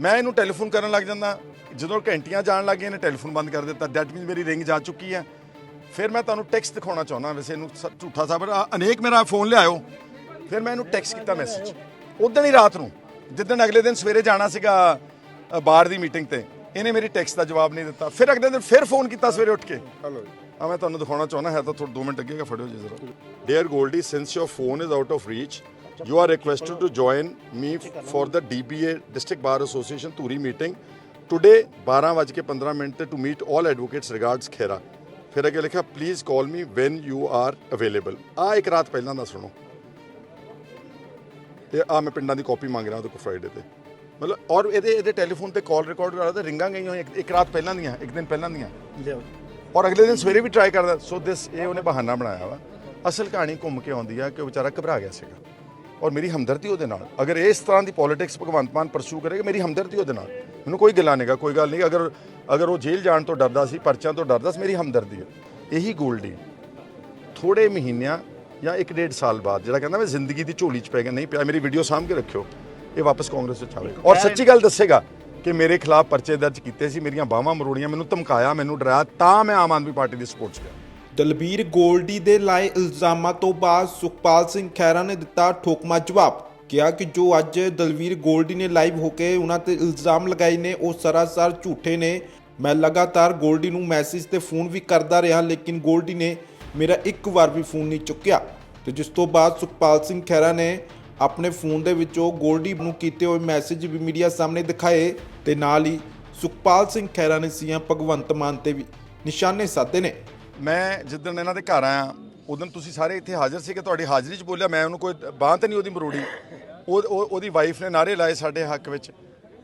ਮੈਂ ਇਹਨੂੰ ਟੈਲੀਫੋਨ ਕਰਨ ਲੱਗ ਜਾਂਦਾ। ਜਦੋਂ ਘੰਟੀਆਂ ਜਾਣ ਲੱਗ ਗਈਆਂ ਨੇ ਟੈਲੀਫੋਨ ਬੰਦ ਕਰ ਦਿੱਤਾ। ਦੈਟ ਮੀਨਸ ਮੇਰੀ ਰਿੰਗ ਜਾ ਚੁੱਕੀ ਹੈ। ਫਿਰ ਮੈਂ ਤੁਹਾਨੂੰ ਟੈਕਸਟ ਦਿਖਾਉਣਾ ਚਾਹੁੰਦਾ। ਵੈਸੇ ਇਹਨੂੰ ਸ- ਝੂਠਾ ਸਾਬਰ ਆ- ਅਨੇਕ ਮੇਰਾ ਫੋਨ ਲਿਆਇਓ। ਫਿਰ ਮੈਂ ਇਹਨੂੰ ਟੈਕਸਟ ਕੀਤਾ ਮੈਸੇਜ ਉਦੋਂ ਹੀ ਰਾਤ ਨੂੰ ਜਿੱਦਣ ਅਗਲੇ ਦਿਨ ਸਵੇਰੇ ਜਾਣਾ ਸੀਗਾ ਅ, ਬਾਹਰ ਦੀ ਮੀਟਿੰਗ ਤੇ ਇਹਨੇ ਮੇਰੀ ਟੈਕਸਟ ਦਾ ਜਵਾਬ ਨਹੀਂ ਦਿੱਤਾ। ਫਿਰ ਅਗਲੇ ਦਿਨ ਫਿਰ ਫੋਨ ਕੀਤਾ ਸਵੇਰੇ ਉੱਠ ਕੇ। ਹਲੋ ਆ ਮੈਂ ਤੁਹਾਨੂੰ ਦਿਖਾਉਣਾ ਚਾਹੁੰਦਾ ਹੈ ਤਾਂ ਥੋੜਾ 2 ਮਿੰਟ ਅੱਗੇਗਾ ਫੜਿਓ ਜੀ ਜ਼ਰਾ dear Goldy since your phone is out of reach you are requested to join me for the DBA district bar association Dhuri meeting today 12:15 minute ਤੇ to meet all advocates regards Khera ਫਿਰ ਅੱਗੇ ਲਿਖਿਆ please call me when you are available ਆ ਇੱਕ ਰਾਤ ਪਹਿਲਾਂ ਦਾ ਸੁਣੋ ਤੇ ਆ ਮੈਂ ਪਿੰਡਾਂ ਦੀ ਕਾਪੀ ਮੰਗ ਰਿਹਾ ਉਹਦੇ ਕੋਲ ਫਰਾਈਡੇ ਤੇ ਮਤਲਬ ਔਰ ਇਹਦੇ ਇਹਦੇ ਟੈਲੀਫੋਨ ਤੇ ਕਾਲ ਰਿਕਾਰਡ ਕਰਾ ਤੇ ਰਿੰਗਾਂ ਗਈਆਂ ਹੋਈਆਂ, ਇੱਕ- ਇੱਕ ਰਾਤ ਪਹਿਲਾਂ ਦੀਆਂ ਇੱਕ ਦਿਨ ਪਹਿਲਾਂ ਦੀਆਂ ਔਰ ਅਗਲੇ ਦਿਨ ਸਵੇਰੇ ਵੀ ਟਰਾਈ ਕਰਦਾ ਸੋ ਦਿਸ ਇਹ ਉਹਨੇ ਬਹਾਨਾ ਬਣਾਇਆ ਵਾ ਅਸਲ ਕਹਾਣੀ ਘੁੰਮ ਕੇ ਆਉਂਦੀ ਆ ਕਿ ਉਹ ਵਿਚਾਰਾ ਘਬਰਾ ਗਿਆ ਸੀਗਾ ਔਰ ਮੇਰੀ ਹਮਦਰਦੀ ਉਹਦੇ ਨਾਲ। ਅਗਰ ਇਸ ਤਰ੍ਹਾਂ ਦੀ ਪੋਲਿਟਿਕਸ ਭਗਵੰਤ ਮਾਨ ਪਰਸੂ ਕਰੇਗਾ, ਮੇਰੀ ਹਮਦਰਦੀ ਉਹਦੇ ਨਾਲ। ਮੈਨੂੰ ਕੋਈ ਗਿਲਾ ਨਹੀਂਗਾ, ਕੋਈ ਗੱਲ ਨਹੀਂ। ਅਗਰ ਅਗਰ ਉਹ ਜੇਲ੍ਹ ਜਾਣ ਤੋਂ ਡਰਦਾ ਸੀ, ਪਰਚਿਆਂ ਤੋਂ ਡਰਦਾ ਸੀ, ਮੇਰੀ ਹਮਦਰਦੀ ਹੈ। ਇਹੀ ਗੋਲਡੀ ਥੋੜੇ ਮਹੀਨਿਆਂ ਜਾਂ ਇੱਕ ਡੇਢ ਸਾਲ ਬਾਅਦ, ਜਿਹੜਾ ਕਹਿੰਦਾ ਮੈਂ ਜ਼ਿੰਦਗੀ ਦੀ ਝੋਲੀ 'ਚ ਪੈ ਗਿਆ, ਨਹੀਂ ਪਿਆ, ਮੇਰੀ ਵੀਡੀਓ ਸਾਂਭ ਕੇ ਰੱਖਿਓ। ਇਹ ਵਾਪਸ ਕਾਂਗਰਸ 'ਚ ਆਵੇਗਾ। ਔਰ ਸੱਚੀ ਗੱਲ ਦੱਸੇਗਾ ਕਿ ਮੇਰੇ ਖਿਲਾਫ ਪਰਚੇ ਦਰਜ ਕੀਤੇ ਸੀ, ਮੇਰੀਆਂ ਬਾਹਾਂ ਮਰੋੜੀਆਂ, ਮੈਨੂੰ ਧਮਕਾਇਆ, ਮੈਨੂੰ ਡਰਾਇਆ, ਤਾਂ ਮੈਂ ਆਮ ਆਦਮੀ ਪਾਰਟੀ ਦੀ ਸਪੋਰਟ 'ਚ ਗਿਆ। ਦਲਬੀਰ ਗੋਲਡੀ ਦੇ ਲਾਏ ਇਲਜ਼ਾਮਾਂ ਤੋਂ ਬਾਅਦ ਸੁਖਪਾਲ ਸਿੰਘ ਖਹਿਰਾ ਨੇ ਦਿੱਤਾ ਠੋਕਮਾ ਜਵਾਬ। ਕਿਹਾ ਕਿ ਜੋ ਅੱਜ ਦਲਵੀਰ ਗੋਲਡੀ ਨੇ ਲਾਈਵ ਹੋ ਕੇ ਉਹਨਾਂ ਤੇ ਇਲਜ਼ਾਮ ਲਗਾਏ ਨੇ, ਉਹ ਸਰਾਸਰ ਝੂਠੇ ਨੇ। ਮੈਂ ਲਗਾਤਾਰ ਗੋਲਡੀ ਨੂੰ ਮੈਸੇਜ ਤੇ ਫੋਨ ਵੀ ਕਰਦਾ ਰਿਹਾ, ਲੇਕਿਨ ਗੋਲਡੀ ਨੇ ਮੇਰਾ ਇੱਕ ਵਾਰ ਵੀ ਫੋਨ ਨਹੀਂ ਚੁੱਕਿਆ। ਤੇ ਜਿਸ ਤੋਂ ਬਾਅਦ ਸੁਖਪਾਲ ਸਿੰਘ ਖਹਿਰਾ ਨੇ ਆਪਣੇ ਫੋਨ ਦੇ ਵਿੱਚੋਂ ਗੋਲਡੀ ਨੂੰ ਕੀਤੇ ਹੋਏ ਮੈਸੇਜ ਵੀ ਮੀਡੀਆ ਸਾਹਮਣੇ ਦਿਖਾਏ ਤੇ ਨਾਲ ਹੀ ਸੁਖਪਾਲ ਸਿੰਘ ਖਹਿਰਾ ਨੇ ਸੀਐਮ ਭਗਵੰਤ ਮਾਨ ਤੇ ਵੀ ਨਿਸ਼ਾਨੇ ਸਾਧੇ ਨੇ। ਮੈਂ ਜਿੱਦਣ ਇਹਨਾਂ ਦੇ ਘਰ ਆਇਆ, ਉਦੋਂ ਤੁਸੀਂ ਸਾਰੇ ਇੱਥੇ ਹਾਜ਼ਰ ਸੀ ਕਿ ਤੁਹਾਡੀ ਹਾਜ਼ਰੀ 'ਚ ਬੋਲਿਆ, ਮੈਂ ਉਹਨੂੰ ਕੋਈ ਬਾਂਹ ਤੇ ਨਹੀਂ ਉਹਦੀ ਮਰੋੜੀ। ਉਹ ਉਹ- ਉਹਦੀ ਵਾਈਫ ਨੇ ਨਾਰੇ ਲਾਏ ਸਾਡੇ ਹੱਕ ਵਿੱਚ।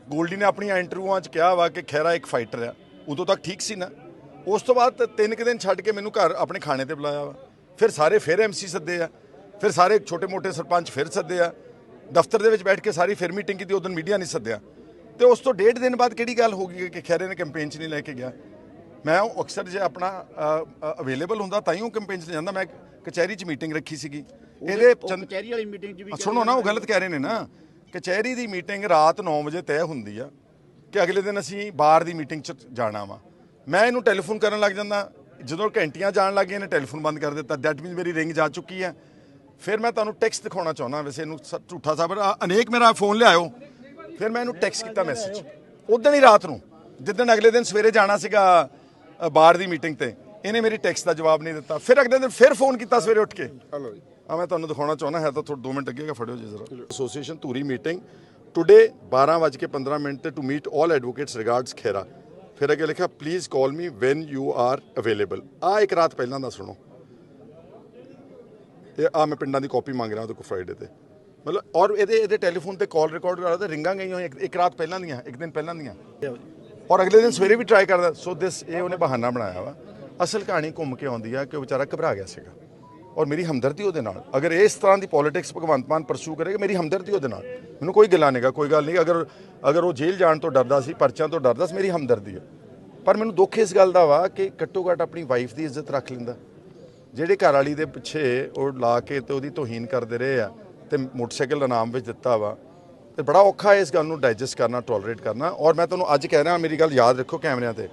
ਗੋਲਡੀ ਨੇ ਆਪਣੀਆਂ ਇੰਟਰਵਿਊਆਂ 'ਚ ਕਿਹਾ ਵਾ ਕਿ ਖੈਰਾ ਇੱਕ ਫਾਈਟਰ ਆ। ਉਦੋਂ ਤੱਕ ਠੀਕ ਸੀ ਨਾ? ਉਸ ਤੋਂ ਬਾਅਦ ਤਿੰਨ ਕੁ ਦਿਨ ਛੱਡ ਕੇ ਮੈਨੂੰ ਘਰ ਆਪਣੇ ਖਾਣੇ ਤੇ ਬੁਲਾਇਆ ਵਾ। ਫਿਰ ਸਾਰੇ ਫਿਰ ਐਮਸੀ ਸੱਦੇ ਆ। ਫਿਰ ਸਾਰੇ ਛੋਟੇ-ਮੋਟੇ ਸਰਪੰਚ ਫਿਰ ਸੱਦੇ ਆ। ਦਫ਼ਤਰ ਦੇ ਵਿੱਚ ਬੈਠ ਕੇ ਸਾਰੀ ਫਿਰ ਮੀਟਿੰਗ ਕੀਤੀ, ਉਦੋਂ ਮੀਡੀਆ ਨਹੀਂ ਸੱਦਿਆ। ਤੇ ਉਸ ਤੋਂ ਡੇਢ ਦਿਨ ਬਾਅਦ ਕਿਹੜੀ ਗੱਲ ਹੋ ਗਈ ਕਿ ਖੈਰੇ ਨੇ ਕੈਂਪੇਨ 'ਚ ਨਹੀਂ ਲੈ ਕੇ ਗਿਆ? ਮੈਂ ਉਹ ਅਕਸਰ ਜੇ ਆਪਣਾ ਅਵੇਲੇਬਲ ਹੁੰਦਾ ਤਾਂ ਹੀ ਉਹ ਕੈਂਪੇਨ 'ਚ ਜਾਂਦਾ। ਮੈਂ ਕਚਹਿਰੀ 'ਚ ਮੀਟਿੰਗ ਰੱਖੀ ਸੀਗੀ। ਇਹਦੇ ਕਚਹਿਰੀ ਵਾਲੀ ਮੀਟਿੰਗ 'ਚ ਵੀ ਸੁਣੋ ਨਾ ਉਹ ਗਲਤ ਕਹਿ ਰਹੇ ਨੇ ਨਾ। ਕਚਹਿਰੀ ਦੀ ਮੀਟਿੰਗ ਰਾਤ 9 ਵਜੇ ਤੈਅ ਹੁੰਦੀ ਆ ਕਿ ਅਗਲੇ ਦਿਨ ਅਸੀਂ ਬਾਹਰ ਦੀ ਮੀਟਿੰਗ 'ਚ ਜਾਣਾ ਵਾ। ਮੈਂ ਇਹਨੂੰ ਟੈਲੀਫੋਨ ਕਰਨ ਲੱਗ ਜਾਂਦਾ। ਜਦੋਂ ਘੰਟੀਆਂ ਜਾਣ ਲੱਗ ਗਈਆਂ ਨੇ ਟੈਲੀਫੋਨ ਬੰਦ ਕਰ ਦਿੱਤਾ। ਦੈਟ ਮੀਨਸ ਮੇਰੀ ਰਿੰਗ ਜਾ ਚੁੱਕੀ ਹੈ ਫਿਰ ਮੈਂ ਤੁਹਾਨੂੰ ਟੈਕਸਟ ਦਿਖਾਉਣਾ ਚਾਹੁੰਦਾ। ਵੈਸੇ ਇਹਨੂੰ ਝੂਠਾ ਸਾਬਰ ਅਨੇਕ ਮੇਰਾ ਫੋਨ ਲਿਆਇਓ। ਫਿਰ ਮੈਂ ਇਹਨੂੰ ਟੈਕਸਟ ਕੀਤਾ ਮੈਸੇਜ ਉਦੋਂ ਹੀ ਰਾਤ ਨੂੰ ਜਿੱਦਣ ਅਗਲੇ ਦਿਨ ਸਵੇਰੇ ਜਾਣਾ ਸੀਗਾ ਬਾਹਰ ਦੀ ਮੀਟਿੰਗ ਤੇ। ਇਹਨੇ ਮੇਰੀ ਟੈਕਸਟ ਦਾ ਜਵਾਬ ਨਹੀਂ ਦਿੱਤਾ। ਫਿਰ ਅਗਲੇ ਦਿਨ ਫਿਰ ਫੋਨ ਕੀਤਾ ਸਵੇਰੇ ਉੱਠ ਕੇ। ਹਲੋ ਜੀ। ਆ ਮੈਂ ਤੁਹਾਨੂੰ ਦਿਖਾਉਣਾ ਚਾਹੁੰਦਾ ਹੈ ਤਾਂ ਥੋੜਾ 2 ਮਿੰਟ ਅੱਗੇਗਾ ਫੜਿਓ ਜੀ ਜ਼ਰਾ। Association Dhuri meeting. Today 12:15 minute ਤੇ to meet all advocates regards Khera. ਫਿਰ ਅੱਗੇ ਲਿਖਿਆ please call me when you are available ਆ ਇੱਕ ਰਾਤ ਪਹਿਲਾਂ ਦਾ ਸੁਣੋ। ਤੇ ਆ ਮੈਂ ਪਿੰਡਾਂ ਦੀ ਕਾਪੀ ਮੰਗ ਰਿਹਾ ਉਹਦੇ ਕੋਲ ਫਰਾਈਡੇ ਤੇ। ਮਤਲਬ ਔਰ ਇਹਦੇ ਇਹਦੇ ਟੈਲੀਫੋਨ ਤੇ ਕਾਲ ਰਿਕਾਰਡ ਕਰਾ ਤੇ ਰਿੰਗਾਂ ਗਈਆਂ ਇੱਕ ਰਾਤ ਪਹਿਲਾਂ ਦੀਆਂ ਇੱਕ ਦਿਨ ਪਹਿਲਾਂ ਦੀਆਂ। ਔਰ ਅਗਲੇ ਦਿਨ ਸਵੇਰੇ ਵੀ ਟਰਾਈ ਕਰਦਾ। ਸੋ ਦਿਸ ਇਹ ਉਹਨੇ ਬਹਾਨਾ ਬਣਾਇਆ ਵਾ। ਅਸਲ ਕਹਾਣੀ ਘੁੰਮ ਕੇ ਆਉਂਦੀ ਆ ਕਿ ਉਹ ਵਿਚਾਰਾ ਘਬਰਾ ਗਿਆ ਸੀਗਾ। ਔਰ ਮੇਰੀ ਹਮਦਰਦੀ ਉਹਦੇ ਨਾਲ। ਅਗਰ ਇਸ ਤਰ੍ਹਾਂ ਦੀ ਪੋਲਿਟਿਕਸ ਭਗਵੰਤ ਮਾਨ ਪਰਸੂ ਕਰੇਗਾ ਮੇਰੀ ਹਮਦਰਦੀ ਉਹਦੇ ਨਾਲ। ਮੈਨੂੰ ਕੋਈ ਗਿਲਾ ਨਹੀਂਗਾ ਕੋਈ ਗੱਲ ਨਹੀਂ ਅਗਰ ਅਗਰ ਉਹ ਜੇਲ੍ਹ ਜਾਣ ਤੋਂ ਡਰਦਾ ਸੀ, ਪਰਚਿਆਂ ਤੋਂ ਡਰਦਾ ਸੀ, ਮੇਰੀ ਹਮਦਰਦੀ ਹੈ ਪਰ ਮੈਨੂੰ ਦੁੱਖ ਇਸ ਗੱਲ ਦਾ ਵਾ ਕਿ ਘੱਟੋ ਘੱਟ ਆਪਣੀ ਵਾਈਫ ਦੀ ਇੱਜ਼ਤ ਰੱਖ ਲੈਂਦਾ। ਜਿਹੜੇ ਘਰ ਵਾਲੀ ਦੇ ਪਿੱਛੇ ਉਹ ਲਾ ਕੇ ਤੇ ਉਹਦੀ ਤੋਹੀਨ ਕਰਦੇ ਰਹੇ ਆ ਤੇ ਮੋਟਰਸਾਈਕਲ ਇਨਾਮ ਵਿੱਚ ਦਿੱਤਾ ਵਾ। ਤੇ ਬੜਾ ਔਖਾ ਹੈ ਇਸ ਗੱਲ ਨੂੰ ਡਾਈਜੈਸਟ ਕਰਨਾ ਟੋਲਰੇਟ ਕਰਨਾ। ਔਰ ਮੈਂ ਤੁਹਾਨੂੰ ਅੱਜ ਕਹਿ ਰਿਹਾ ਮੇਰੀ ਗੱਲ ਯਾਦ ਰੱਖੋ ਕੈਮਰਿਆਂ ਤੇ।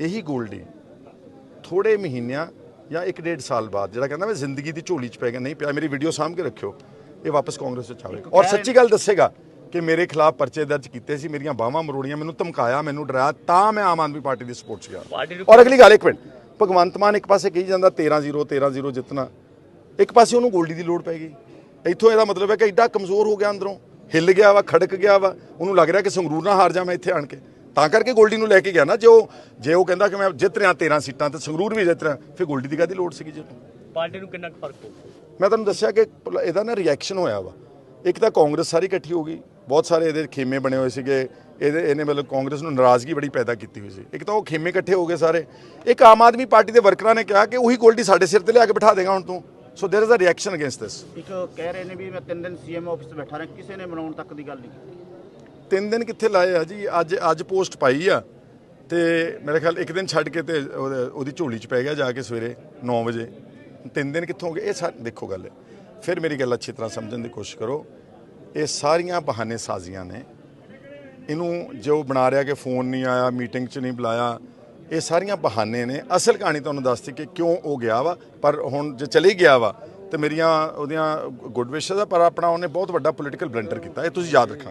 ਇਹੀ ਗੋਲਡੀ ਥੋੜੇ ਮਹੀਨਿਆਂ ਜਾਂ ਇੱਕ ਡੇਢ ਸਾਲ ਬਾਅਦ ਜਿਹੜਾ ਕਹਿੰਦਾ ਮੈਂ ਜ਼ਿੰਦਗੀ ਦੀ ਝੋਲੀ 'ਚ ਪੈ ਗਿਆ ਨਹੀਂ ਪਿਆ ਮੇਰੀ ਵੀਡੀਓ ਸਾਂਭ ਕੇ ਰੱਖਿਓ। ਇਹ ਵਾਪਸ ਕਾਂਗਰਸ ਵਿੱਚ ਆਵੇਗਾ ਔਰ ਸੱਚੀ ਗੱਲ ਦੱਸੇਗਾ ਕਿ ਮੇਰੇ ਖਿਲਾਫ ਪਰਚੇ ਦਰਜ ਕੀਤੇ ਸੀ ਮੇਰੀਆਂ ਬਾਹਾਂ ਮਰੋੜੀਆਂ ਮੈਨੂੰ ਧਮਕਾਇਆ ਮੈਨੂੰ ਡਰਾਇਆ ਤਾਂ ਮੈਂ ਆਮ ਆਦਮੀ ਪਾਰਟੀ ਦੀ ਸਪੋਰਟ 'ਚ ਗਿਆ ਔਰ ਅਗਲੀ ਗੱਲ ਇੱਕ ਮਿੰਟ। ਭਗਵੰਤ ਮਾਨ ਇੱਕ ਪਾਸੇ ਕਹੀ ਜਾਂਦਾ 13-0 13-0 ਜਿੱਤਣਾ। ਇੱਕ ਪਾਸੇ ਉਹਨੂੰ ਗੋਲਡੀ ਦੀ ਲੋੜ ਪੈ ਗਈ। ਇੱਥੋਂ ਇਹਦਾ ਮਤਲਬ ਹੈ ਕਿ ਐਡਾ ਕਮਜ਼ੋਰ ਹੋ ਗਿਆ ਅੰਦਰੋਂ। ਹਿੱਲ ਗਿਆ ਵਾ ਖੜਕ ਗਿਆ ਵਾ ਉਹਨੂੰ ਲੱਗ ਰਿਹਾ ਕਿ ਸੰਗਰੂਰ ਨਾ ਹਾਰ ਜਾ ਮੈਂ ਇੱਥੇ ਆਣ ਕੇ। ਤਾਂ ਕਰਕੇ ਗੋਲਡੀ ਨੂੰ ਲੈ ਕੇ ਗਿਆ ਨਾ ਜੇ ਉਹ ਜੇ ਉਹ ਕਹਿੰਦਾ ਕਿ ਮੈਂ ਜਿੱਤ ਰਿਹਾ 13 ਸੀਟਾਂ ਤੇ ਸੰਗਰੂਰ ਵੀ ਜਿੱਤ ਰਿਹਾ ਫਿਰ ਗੋਲਡੀ ਦੀ ਕਾਹਦੀ ਲੋੜ ਸੀਗੀ ਜੀ ਪਾਰਟੀ ਨੂੰ ਕਿੰਨਾ ਕੁ ਫ਼ਰਕ ਹੋ ਮੈਂ ਤੁਹਾਨੂੰ ਦੱਸਿਆ ਕਿ ਇਹਦਾ ਨਾ ਰਿਐਕਸ਼ਨ ਹੋਇਆ ਵਾ। ਇੱਕ ਤਾਂ ਕਾਂਗਰਸ ਸਾਰੀ ਇਕੱਠੀ ਹੋ ਗਈ ਬਹੁਤ ਸਾਰੇ ਇਹਦੇ ਖੇਮੇ ਬਣੇ ਹੋਏ ਸੀਗੇ ਇਹਦੇ ਇਹਨੇ ਮਤਲਬ ਕਾਂਗਰਸ ਨੂੰ ਨਾਰਾਜ਼ਗੀ ਬੜੀ ਪੈਦਾ ਕੀਤੀ ਹੋਈ ਸੀ। ਇੱਕ ਤਾਂ ਉਹ ਖੇਮੇ ਇਕੱਠੇ ਹੋ ਗਏ ਸਾਰੇ। ਇੱਕ ਆਮ ਆਦਮੀ ਪਾਰਟੀ ਦੇ ਵਰਕਰਾਂ ਨੇ ਕਿਹਾ ਕਿ ਉਹੀ ਗੋਲਡੀ ਸਾਡੇ ਸਿਰ ਤੇ ਲਿਆ ਕੇ ਬਿਠਾ ਦੇਗਾ ਹੁਣ ਤੂੰ। so there is a reaction against this ਇੱਕ ਕਹਿ ਰਹੇ ਨੇ ਵੀ ਮੈਂ ਤਿੰਨ ਦਿਨ ਸੀਐਮ ਆਫਿਸ ਬੈਠਾ ਰਿਹਾ ਕਿਸੇ ਨੇ ਮਨਾਉਣ ਤੱਕ ਦੀ ਗੱਲ ਨਹੀਂ ਕੀਤੀ ਤਿੰਨ ਦਿਨ ਕਿੱਥੇ ਲਾਏ ਆ ਜੀ ਅੱਜ ਅੱਜ ਪੋਸਟ ਪਾਈ ਆ ਤੇ ਮੇਰੇ ਖਿਆਲ ਇੱਕ ਦਿਨ ਛੱਡ ਕੇ ਤੇ ਉਹਦੇ- ਉਹਦੀ ਝੋਲੀ 'ਚ ਪੈ ਗਿਆ ਜਾ ਕੇ ਸਵੇਰੇ 9 ਵਜੇ ਤਿੰਨ ਦਿਨ ਕਿੱਥੋਂ ਹੋ ਗਏ ਇਹ ਸਾ ਦੇਖੋ ਗੱਲ ਫਿਰ ਮੇਰੀ ਗੱਲ ਅੱਛੀ ਤਰ੍ਹਾਂ ਸਮਝਣ ਦੀ ਕੋਸ਼ਿਸ਼ ਕਰੋ ਇਹ ਸਾਰੀਆਂ ਬਹਾਨੇ ਸਾਜ਼ੀਆਂ ਨੇ ਇਹਨੂੰ ਜੋ ਬਣਾ ਰਿਹਾ ਕਿ ਫੋਨ ਨਹੀਂ ਆਇਆ ਮੀਟਿੰਗ 'ਚ ਨਹੀਂ ਬੁਲਾਇਆ ਇਹ ਸਾਰੀਆਂ ਬਹਾਨੇ ਨੇ। ਅਸਲ ਕਹਾਣੀ ਤੁਹਾਨੂੰ ਦੱਸਦੀ ਕਿ ਕਿਉਂ ਉਹ ਗਿਆ ਵਾ, ਪਰ ਹੁਣ ਜੇ ਚਲੀ ਗਿਆ ਵਾ, ਤੇ ਮੇਰੀਆਂ ਉਹਦੀਆਂ ਗੁੱਡ ਵਿਸ਼ੇਸ ਆ, ਪਰ ਆਪਣਾ ਉਹਨੇ ਬਹੁਤ ਵੱਡਾ ਪੋਲੀਟੀਕਲ ਬਲੰਟਰ ਕੀਤਾ। ਇਹ ਤੁਸੀਂ ਯਾਦ ਰੱਖਣਾ।